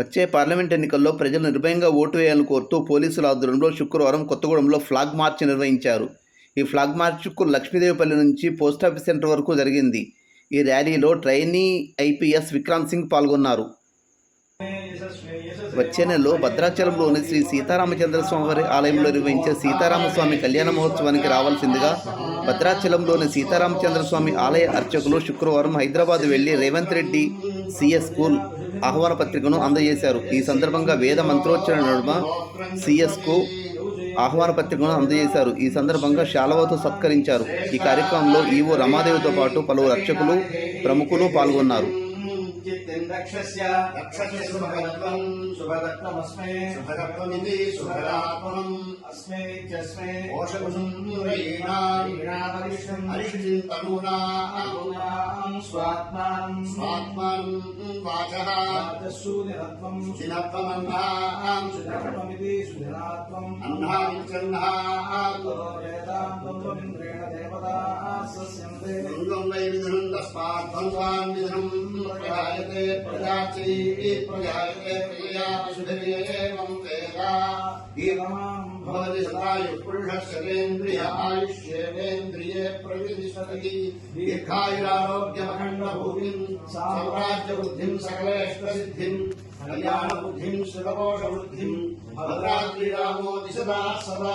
వచ్చే పార్లమెంట్ ఎన్నికల్లో ప్రజలు నిర్భయంగా ఓటు వేయాలని కోరుతూ పోలీసుల ఆధ్వర్యంలో శుక్రవారం కొత్తగూడెంలో ఫ్లాగ్ మార్చ్ నిర్వహించారు. ఈ ఫ్లాగ్ మార్చ్కు లక్ష్మీదేవిపల్లి నుంచి పోస్టాఫీస్ సెంటర్ వరకు జరిగింది. ఈ ర్యాలీలో ట్రైనీ ఐపీఎస్ విక్రాంత్ సింగ్ పాల్గొన్నారు. వచ్చే నెలలో భద్రాచలంలోని శ్రీ సీతారామచంద్ర వారి ఆలయంలో నిర్వహించే సీతారామస్వామి కళ్యాణ మహోత్సవానికి రావాల్సిందిగా భద్రాచలంలోని సీతారామచంద్ర స్వామి ఆలయ అర్చకులు శుక్రవారం హైదరాబాద్ వెళ్ళి రేవంత్ రెడ్డి సిఎస్ స్కూల్ ఆహ్వాన పత్రికను అందజేశారు ఈ సందర్భంగా వేద మంత్రోచ్చరణ నడుమ సిఎస్కు ఆహ్వాన పత్రికను అందజేశారు ఈ సందర్భంగా శాలవతో సత్కరించారు ఈ కార్యక్రమంలో ఈవో రమాదేవితో పాటు పలువురు రక్షకులు ప్రముఖులు పాల్గొన్నారు చిత్తిందక్షస్య రక్షస్య శుభగత్వం శుభగత్వమస్మే శుభగత్వమితి శుభగత్వం అస్మే ఇత్యస్మే ఓషధం రీణాం రీణాపరిష్టం హరిషిం తనూనాం స్వాత్మానం స్వాత్మానం వాచః వాచస్సూనిరత్వం దినత్వమన్నాం సుధత్వమితి సుధనాత్వం అన్నాం చన్నాం వేదాంతం త్వమింద్రేణ भवति सदायुपुरुषशरेन्द्रिय आयुष्येनेन्द्रिये प्रविदिशति दीर्घायुरारोग्यमखण्डभूमिम् साम्राज्यबुद्धिम् सकलेष्टसिद्धिम् कल्याणबुद्धिम् श्रुतकोशबुद्धिम् भद्राद्रिरामो दिशदा सदा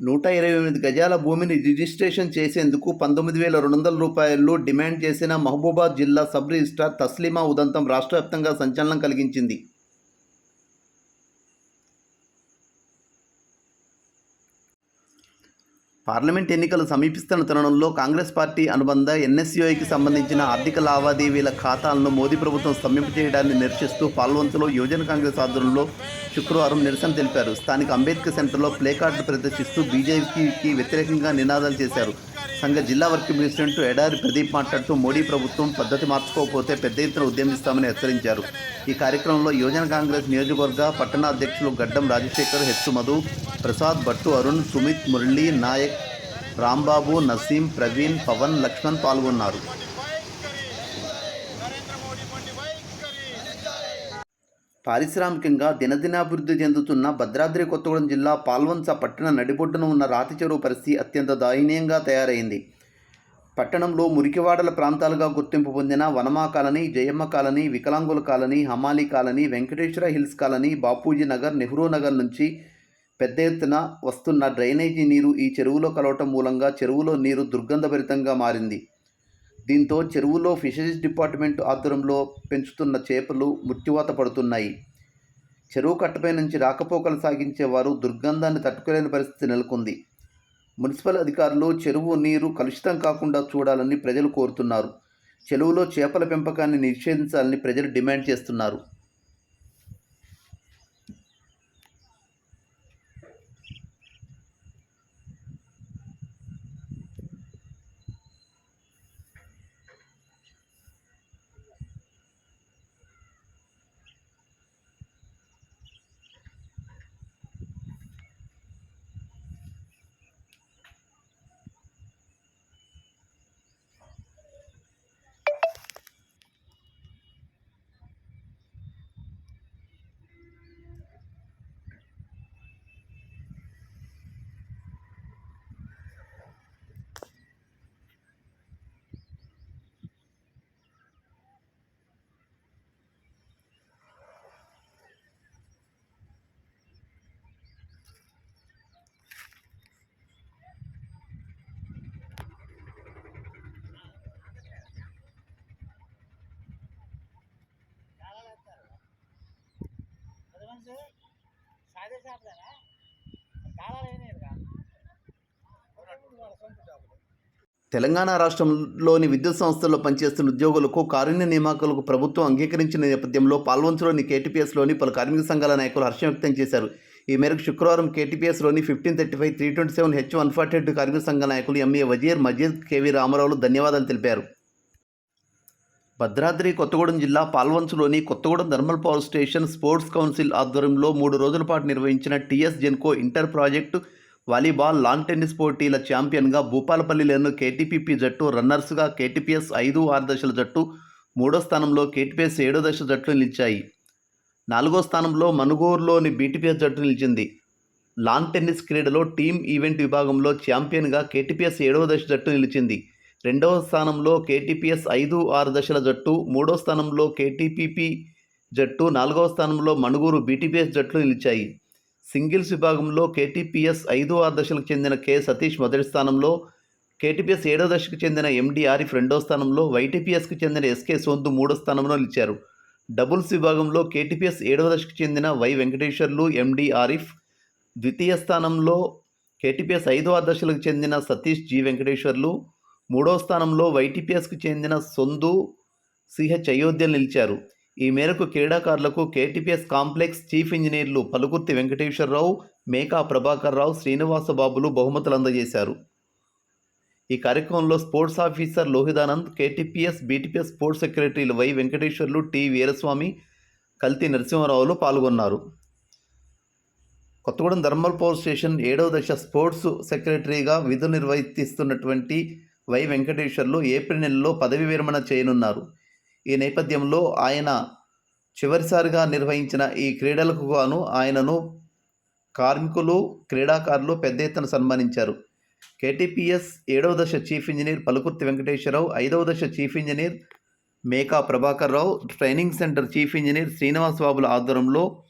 నూట ఇరవై ఎనిమిది గజాల భూమిని రిజిస్ట్రేషన్ చేసేందుకు పంతొమ్మిది వేల రెండు వందల రూపాయలు డిమాండ్ చేసిన మహబూబాద్ జిల్లా సబ్ రిజిస్ట్రార్ తస్లీమా ఉదంతం రాష్ట్ర వ్యాప్తంగా సంచలనం కలిగించింది. పార్లమెంట్ ఎన్నికలు సమీపిస్తున్న తరుణంలో కాంగ్రెస్ పార్టీ అనుబంధ ఎన్ఎస్యుఐకి సంబంధించిన ఆర్థిక లావాదేవీల ఖాతాలను మోదీ ప్రభుత్వం స్తంభింపచేయడాన్ని నిరసిస్తూ పాల్వంతులో యువజన కాంగ్రెస్ ఆధ్వర్యంలో శుక్రవారం నిరసన తెలిపారు. స్థానిక అంబేద్కర్ సెంటర్లో ప్లేకార్డులు ప్రదర్శిస్తూ బీజేపీకి వ్యతిరేకంగా నినాదాలు చేశారు. సంఘ జిల్లా వర్కింగ్ ప్రెసిడెంట్ ఎడారి ప్రదీప్ మాట్లాడుతూ మోడీ ప్రభుత్వం పద్ధతి మార్చుకోకపోతే పెద్ద ఎత్తున ఉద్యమిస్తామని హెచ్చరించారు. ఈ కార్యక్రమంలో యువజన కాంగ్రెస్ నియోజకవర్గ పట్టణ అధ్యక్షులు గడ్డం రాజశేఖర్ హెచ్చు మధు ప్రసాద్ భట్టు అరుణ్ సుమిత్ మురళి నాయక్ రాంబాబు నసీం ప్రవీణ్ పవన్ లక్ష్మణ్ పాల్గొన్నారు. పారిశ్రామికంగా దినదినాభివృద్ధి చెందుతున్న భద్రాద్రి కొత్తగూడెం జిల్లా పాల్వంచ పట్టణ నడిబొడ్డున ఉన్న రాతి చెరువు పరిస్థితి అత్యంత దయనీయంగా తయారైంది. పట్టణంలో మురికివాడల ప్రాంతాలుగా గుర్తింపు పొందిన వనమా కాలనీ జయమ్మ కాలనీ వికలాంగుల colony Hamali colony Venkateswara hills colony Bapuji Nagar Nehru Nagar నుంచి పెద్ద ఎత్తున వస్తున్న డ్రైనేజీ నీరు ఈ చెరువులో కలవటం మూలంగా చెరువులో నీరు దుర్గంధభరితంగా మారింది. దీంతో చెరువులో ఫిషరీస్ డిపార్ట్మెంట్ ఆధ్వర్యంలో పెంచుతున్న చేపలు మృత్యువాత పడుతున్నాయి. చెరువు కట్టపై నుంచి రాకపోకలు సాగించే వారు దుర్గంధాన్ని తట్టుకోలేని పరిస్థితి నెలకొంది. మున్సిపల్ అధికారులు చెరువు నీరు కలుషితం కాకుండా చూడాలని ప్రజలు కోరుతున్నారు. చెరువులో చేపల పెంపకాన్ని నిషేధించాలని ప్రజలు డిమాండ్ చేస్తున్నారు. సాదే షాప్లేనా అయినాయిగా సొంత షాపులు తెలంగాణ రాష్ట్రంలోని విద్యుత్ సంస్థల్లో పనిచేస్తున్న ఉద్యోగులకు కారుణ్య నియామకాలకు ప్రభుత్వం అంగీకరించిన నేపథ్యంలో పాల్వంచులోని కేటీపీఎస్లోని పలు కార్మిక సంఘాల నాయకులు హర్షం వ్యక్తం చేశారు. ఈ మేరకు శుక్రవారం కేటీపీఎస్లోని fifteen thirty five three twenty seven H one forty eight కార్మిక సంఘ నాయకులు M A Wazir Majid K V రామారావులు ధన్యవాదాలు తెలిపారు. భద్రాద్రి కొత్తగూడెం జిల్లా పాల్వంచులోని Kothagudem thermal power station sports council ఆధ్వర్యంలో మూడు రోజుల పాటు నిర్వహించిన T S Genco inter project volleyball lawn tennis పోటీల ఛాంపియన్గా భూపాలపల్లిలోని కేటీపీపీ జట్టు రన్నర్స్గా కేటీపీఎస్ ఐదు ఆరు దశల జట్టు మూడో స్థానంలో కేటీపీఎస్ ఏడో దశ జట్లు నిలిచాయి. నాలుగో స్థానంలో మనుగోరులోని బీటీపీఎస్ జట్టు నిలిచింది. లాన్ టెన్నిస్ క్రీడలో టీమ్ ఈవెంట్ విభాగంలో ఛాంపియన్గా కేటీపీఎస్ ఏడవ దశ జట్టు నిలిచింది. రెండవ స్థానంలో కేటీపీఎస్ ఐదు ఆరు దశల జట్టు మూడో స్థానంలో కేటీపీపీ జట్టు నాలుగవ స్థానంలో మణుగూరు బీటీపీఎస్ జట్లు నిలిచాయి. సింగిల్స్ విభాగంలో కేటీపీఎస్ ఐదు ఆరు దశలకు చెందిన కె సతీష్ మొదటి స్థానంలో కేటీపీఎస్ ఏడో దశకు చెందిన ఎండి ఆరిఫ్ రెండో స్థానంలో వైటీపీఎస్కి చెందిన ఎస్కే సోందు మూడో స్థానంలో నిలిచారు. డబుల్స్ విభాగంలో కేటీపీఎస్ ఏడవ దశకు చెందిన వై వెంకటేశ్వర్లు ఎండి ఆరిఫ్ ద్వితీయ స్థానంలో కేటీపీఎస్ ఐదో ఆరు దశలకు చెందిన సతీష్ జి వెంకటేశ్వర్లు మూడో స్థానంలో వైటీపీఎస్కు చెందిన సొందు సిహెచ్ అయోధ్య నిలిచారు. ఈ మేరకు క్రీడాకారులకు కేటీపీఎస్ కాంప్లెక్స్ చీఫ్ ఇంజనీర్లు పలుకుర్తి వెంకటేశ్వరరావు మేకా ప్రభాకర్ రావు శ్రీనివాసబాబులు బహుమతులు అందజేశారు. ఈ కార్యక్రమంలో sports officer Lohidanand KTPS BTPS sports సెక్రటరీలు వై వెంకటేశ్వర్లు టి వీరస్వామి కల్తి నరసింహారావులు పాల్గొన్నారు. కొత్తగూడెం ధర్మల్ పవర్ స్టేషన్ ఏడవ దశ స్పోర్ట్స్ సెక్రటరీగా విధులు నిర్వర్తిస్తున్నటువంటి వై వెంకటేశ్వర్లు ఏప్రిల్ నెలలో పదవి విరమణ చేయనున్నారు. ఈ నేపథ్యంలో ఆయన చివరిసారిగా నిర్వహించిన ఈ క్రీడలకు గాను ఆయనను కార్మికులు క్రీడాకారులు పెద్ద ఎత్తున సన్మానించారు. కేటీపీఎస్ ఏడవ దశ చీఫ్ ఇంజనీర్ పలుకుర్తి వెంకటేశ్వరరావు ఐదవ దశ chief engineer Meka Prabhakar Rao training centre chief engineer Srinivas బాబుల ఆధ్వర్యంలో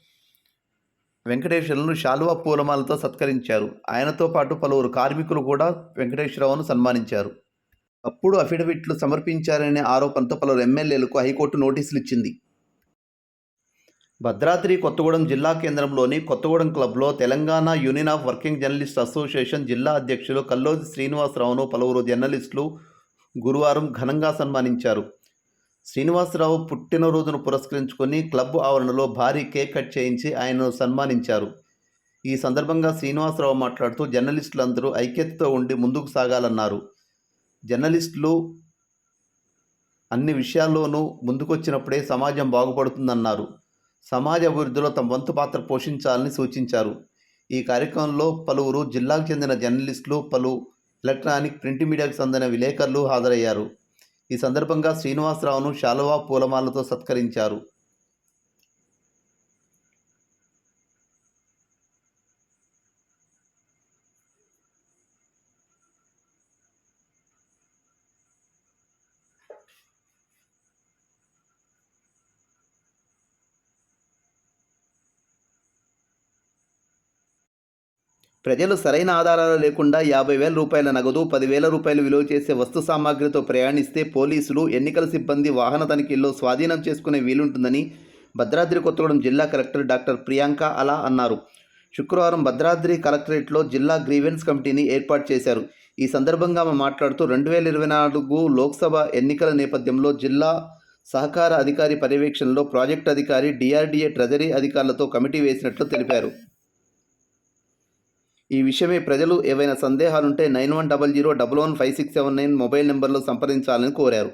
వెంకటేశ్వరులను శాలువా పూలమాలతో సత్కరించారు. ఆయనతో పాటు పలువురు కార్మికులు కూడా వెంకటేశ్వరరావును సన్మానించారు. అప్పుడు అఫిడవిట్లు సమర్పించారనే ఆరోపణతో పలువురు ఎమ్మెల్యేలకు హైకోర్టు నోటీసులు ఇచ్చింది భద్రాద్రి కొత్తగూడెం జిల్లా కేంద్రంలోని కొత్తగూడెం క్లబ్లో Telangana union of working journalist association జిల్లా అధ్యక్షులు కల్లోజి శ్రీనివాసరావును పలువురు జర్నలిస్టులు గురువారం ఘనంగా సన్మానించారు. శ్రీనివాసరావు పుట్టినరోజును పురస్కరించుకొని క్లబ్ ఆవరణలో భారీ కేక్ కట్ చేయించి ఆయనను సన్మానించారు. ఈ సందర్భంగా శ్రీనివాసరావు మాట్లాడుతూ జర్నలిస్టులందరూ ఐక్యతతో ఉండి ముందుకు సాగాలన్నారు. జర్నలిస్టులు అన్ని విషయాల్లోనూ ముందుకొచ్చినప్పుడే సమాజం బాగుపడుతుందన్నారు. సమాజ అభివృద్ధిలో తమ వంతు పాత్ర పోషించాలని సూచించారు. ఈ కార్యక్రమంలో పలువురు జిల్లాకు చెందిన జర్నలిస్టులు పలు ఎలక్ట్రానిక్ ప్రింట్ మీడియాకు చెందిన విలేకరులు హాజరయ్యారు. ఈ సందర్భంగా శ్రీనివాసరావును శాలువా పూలమాలతో సత్కరించారు. ప్రజలు సరైన ఆధారాలు లేకుండా యాభై వేల రూపాయల నగదు పదివేల రూపాయలు విలువ చేసే వస్తు సామాగ్రితో ప్రయాణిస్తే పోలీసులు ఎన్నికల సిబ్బంది వాహన తనిఖీల్లో స్వాధీనం చేసుకునే వీలుంటుందని భద్రాద్రి కొత్తగూడెం జిల్లా కలెక్టర్ డాక్టర్ ప్రియాంక అలా అన్నారు. శుక్రవారం భద్రాద్రి కలెక్టరేట్లో జిల్లా గ్రీవెన్స్ కమిటీని ఏర్పాటు చేశారు. ఈ సందర్భంగా ఆమె మాట్లాడుతూ రెండు వేల ఇరవై నాలుగు లోక్సభ ఎన్నికల నేపథ్యంలో జిల్లా సహకార అధికారి పర్యవేక్షణలో ప్రాజెక్టు అధికారి డిఆర్డీఏ ట్రెజరీ అధికారులతో కమిటీ వేసినట్లు తెలిపారు. ఈ విషయమై ప్రజలు ఏవైనా సందేహాలుంటే nine one double zero double one five six seven nine mobile నెంబర్లో సంప్రదించాలని కోరారు.